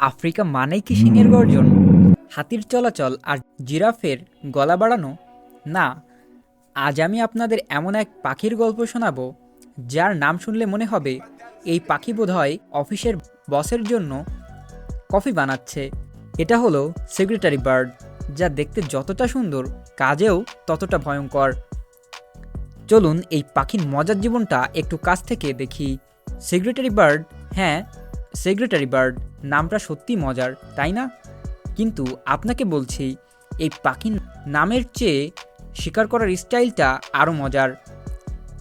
Africa মানেই কি সিংহের গর্জন? হাতির চলাচল আর জিরাফের গলা বাড়ানো? না আজ আমি আপনাদের এমন এক পাখির গল্প শোনাবো যার নাম শুনলে মনে হবে এই পাখি বোধহয় অফিসের বসের জন্য কফি বানাচ্ছে। এটা হলো সেক্রেটারি বার্ড যা দেখতে যতটা সুন্দর কাজেও ততটা ভয়ঙ্কর। চলুন এই পাখির মজার জীবনটা একটু কাছ থেকে দেখি। সেক্রেটারি বার্ড হ্যাঁ সেক্রেটারি বার্ড নামটা সত্যি মজার, তাই না? কিন্তু আপনাকে বলছি, এই পাখির নামের চেয়ে শিকার করার স্টাইলটা আরও মজার।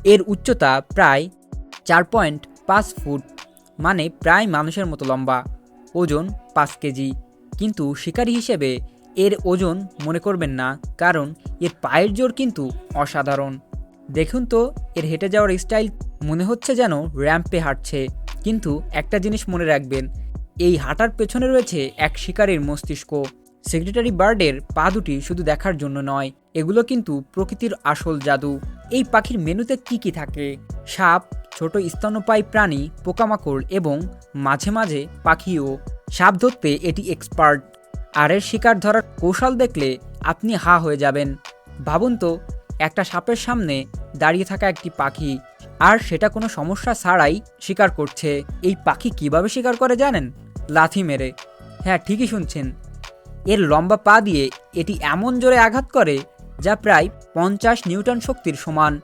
এর উচ্চতা প্রায় চার পয়েন্ট পাঁচ ফুট মানে প্রায় মানুষের মতো লম্বা, ওজন পাঁচ কেজি। কিন্তু শিকারী হিসেবে এর ওজন মনে করবেন না, কারণ এর পায়ের জোর কিন্তু অসাধারণ। দেখুন তো, এর হেঁটে যাওয়ার স্টাইল মনে হচ্ছে যেন র্যাম্পে হাঁটছে। কিন্তু একটা জিনিস মনে রাখবেন, এই হাঁটার পেছনে রয়েছে এক শিকারীর মস্তিষ্ক। সেক্রেটারি বার্ডের পা দুটি শুধু দেখার জন্য নয়, এগুলো কিন্তু প্রকৃতির আসল জাদু। এই পাখির মেনুতে কি কি থাকে? সাপ, ছোট স্তন্যপায়ী প্রাণী, পোকামাকড় এবং মাঝে মাঝে পাখিও। সাপ ধরতে এটি এক্সপার্ট। আর এর শিকার ধরার কৌশল দেখলে আপনি হা হয়ে যাবেন। ভাবুন তো, একটা সাপের সামনে দাঁড়িয়ে থাকা একটি পাখি আর সেটা কোনো সমস্যা ছাড়াই শিকার করছে। এই পাখি কীভাবে শিকার করে জানেন? লাথি মেরে। হ্যাঁ ঠিকই শুনছেন। এর লম্বা পা দিয়ে এটি এমন জোরে আঘাত করে যা প্রায় পঞ্চাশ নিউটন শক্তির সমান।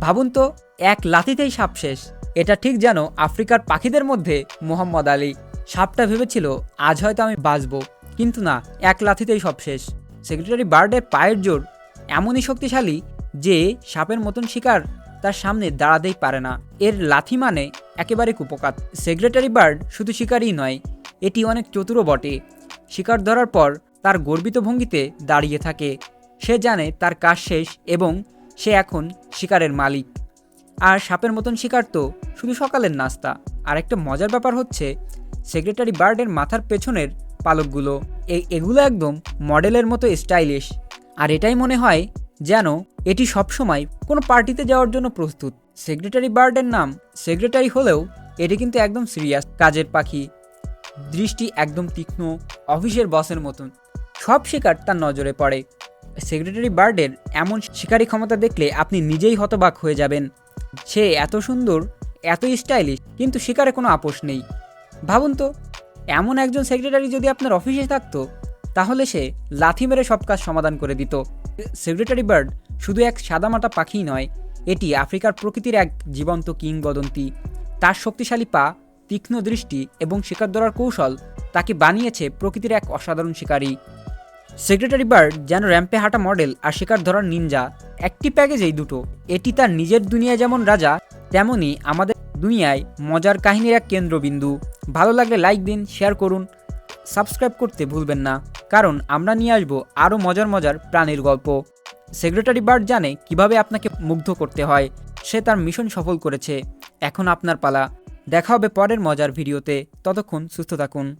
ভাবুন তো, এক লাথিতেই সাপ শেষ। এটা ঠিক যেন আফ্রিকার পাখিদের মধ্যে মোহাম্মদ আলী। সাপটা ভেবেছিল, আজ হয়তো আমি বাঁচব। কিন্তু না, এক লাথিতেই সব শেষ। সেক্রেটারি বার্ডের পায়ের জোর এমনই শক্তিশালী যে সাপের মতন শিকার তার সামনে দাঁড়াতেই পারে না। এর লাথি মানে একেবারে কুপকাত। সেক্রেটারি বার্ড শুধু শিকারই নয়, এটি অনেক চতুরও বটে। শিকার ধরার পর তার গর্বিত ভঙ্গিতে দাঁড়িয়ে থাকে। সে জানে তার কাজ শেষ এবং সে এখন শিকারের মালিক। আর সাপের মতন শিকার তো শুধু সকালের নাস্তা। আর একটা মজার ব্যাপার হচ্ছে সেক্রেটারি বার্ডের মাথার পেছনের পালকগুলো এগুলো একদম মডেলের মতো স্টাইলিশ। আর এটাই মনে হয় যেন এটি সবসময় কোনো পার্টিতে যাওয়ার জন্য প্রস্তুত। সেক্রেটারি বার্ডের নাম সেক্রেটারি হলেও এটি কিন্তু একদম সিরিয়াস। কাজের পাখি, দৃষ্টি একদম তীক্ষ্ণ, অফিসের বসের মতন, সব শিকার তার নজরে পড়ে। সেক্রেটারি বার্ডের এমন শিকারী ক্ষমতা দেখলে আপনি নিজেই হতবাক হয়ে যাবেন। সে এত সুন্দর, এত স্টাইলিশ, কিন্তু শিকারে কোনো আপোষ নেই। ভাবুন তো, এমন একজন সেক্রেটারি যদি আপনার অফিসে থাকতো তাহলে সে লাথি মেরে সব কাজ সমাধান করে দিত। সেক্রেটারি বার্ড শুধু এক সাদামাটা পাখি নয়, এটি আফ্রিকার প্রকৃতির এক জীবন্ত কিংবদন্তি। তার শক্তিশালী পা, তীক্ষ্ণ দৃষ্টি এবং শিকার ধরার কৌশল তাকে বানিয়েছে প্রকৃতির এক অসাধারণ শিকারী। সেক্রেটারি বার্ড যেন র্যাম্পে হাঁটা মডেল আর শিকার ধরার নিনজা, একটি প্যাকেজেই দুটো। এটি তার নিজের দুনিয়ায় যেমন রাজা তেমনই আমাদের দুনিয়ায় মজার কাহিনীর এক কেন্দ্রবিন্দু। ভালো লাগলে লাইক দিন শেয়ার করুন। সাবস্ক্রাইব করতে ভুলবেন না। কারণ আমরা নিয়ে আসব আরও মজার মজার প্রাণীর গল্প। সেক্রেটারি বার্ড জানে কীভাবে আপনাকে মুগ্ধ করতে হয়। সে তার মিশন সফল করেছে। এখন আপনার পালা। দেখা হবে পরের মজার ভিডিওতে। ততক্ষণ সুস্থ থাকুন।